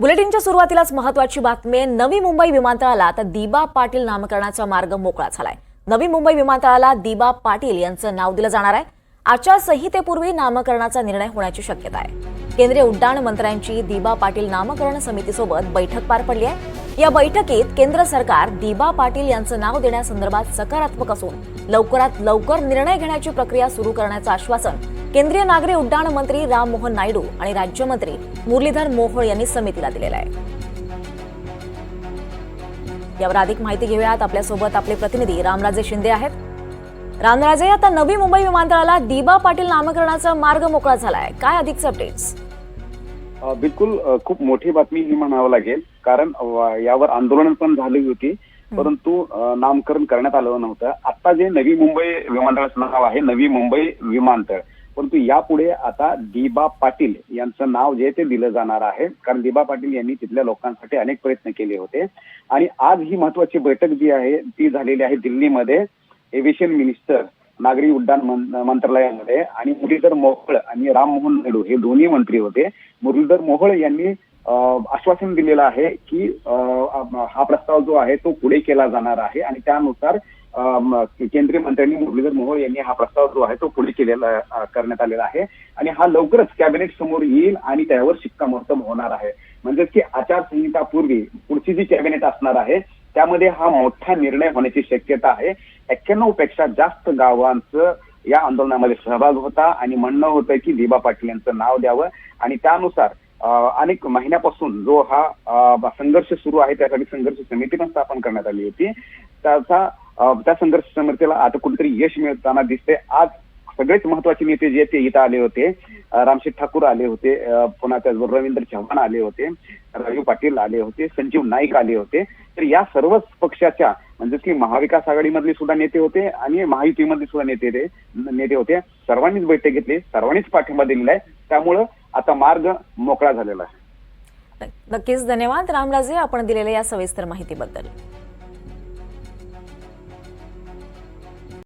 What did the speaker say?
बुलेटिनच्या सुरुवातीलाच महत्वाची बातमी नवी मुंबई विमानतळाला आता दिबा पाटील नामकरणाचा मार्ग मोकळा झालाय. नवी मुंबई विमानतळाला दिबा पाटील यांचं नाव दिलं जाणार आहे. आचारसंहितेपूर्वी नामकरणाचा निर्णय होण्याची शक्यता आहे. केंद्रीय उड्डाण मंत्र्यांची दिबा पाटील नामकरण समितीसोबत बैठक पार पडली आहे. या बैठकीत केंद्र सरकार दिबा पाटील यांचं नाव देण्यासंदर्भात सकारात्मक असून लवकरात लवकर निर्णय घेण्याची प्रक्रिया सुरू करण्याचं आश्वासन केंद्रीय नागरी उड्डाण मंत्री राममोहन नायडू आणि राज्यमंत्री मुरलीधर मोहोळ यांनी समितीला दिलेलं आहे. यावर अधिक माहिती घेऊयात. आपल्यासोबत आपले प्रतिनिधी रामराजे शिंदे आहेत. रामराजे आता नवी मुंबई विमानतळाला दिबा पाटील नामकरणाचा मार्ग मोकळा झालाय. काय अधिकचे अपडेट्स बिलकुल खूप मोठी बातमी ही म्हणावं लागेल. कारण यावर आंदोलन पण झाली होती. परंतु नामकरण करण्यात आलं नव्हतं. आता जे नवी मुंबई विमानतळाचं नाव आहे नवी मुंबई विमानतळ परंतु यापुढे आता दिबा पाटील यांचं नाव जे ते दिलं जाणार आहे. कारण दिबा पाटील यांनी तिथल्या लोकांसाठी अनेक प्रयत्न केले होते. आणि आज ही महत्वाची बैठक जी आहे ती झालेली आहे दिल्लीमध्ये एव्हिएशन मिनिस्टर नागरी उड्डाण मंत्रालयामध्ये आणि मुरलीधर मोहोळ आणि राममोहन नायडू हे दोन्ही मंत्री होते. मुरलीधर मोहोळ यांनी अं, आश्वासन दिलेलं आहे की अं, हा प्रस्ताव जो आहे तो पुढे केला जाणार आहे आणि त्यानुसार केंद्रीय मंत्र्यांनी मुरलीधर मोहोळ यांनी हा प्रस्ताव जो आहे तो पुढे केलेला करण्यात आलेला आहे. आणि हा लवकरच कॅबिनेट समोर येईल आणि त्यावर शिक्कामोर्तब होणार आहे. म्हणजेच की आचारसंहितापूर्वी पुढची जी कॅबिनेट असणार आहे त्यामध्ये हा मोठा निर्णय होण्याची शक्यता आहे. एक्क्याण्णवपेक्षा जास्त गावांचं या आंदोलनामध्ये सहभाग होता आणि म्हणणं होतं की दिबा पाटील यांचं नाव द्यावं. आणि त्यानुसार अनेक महिन्यापासून जो हा संघर्ष सुरू आहे त्यासाठी संघर्ष समिती पण स्थापन करण्यात आली होती. त्याचा त्या संघर्ष समितीला आता कुठेतरी यश मिळताना दिसते आज सगळेच महत्त्वाचे नेते जे ते इथं आले होते रामशेठ ठाकूर आले होते पुन्हा त्याचबरोबर रवींद्र चव्हाण आले होते राजू पाटील आले होते संजीव नाईक आले होते. तर या सर्वच पक्षाच्या म्हणजे की महाविकास आघाडीमधले सुद्धा नेते होते आणि महायुतीमधले सुद्धा नेते नेते होते. सर्वांनीच बैठक घेतली सर्वांनीच पाठिंबा दिलेला आहे. त्यामुळं आता मार्ग मोकळा झालेला आहे. नक्कीच धन्यवाद. रामराजे आपण दिलेल्या या सविस्तर माहितीबद्दल.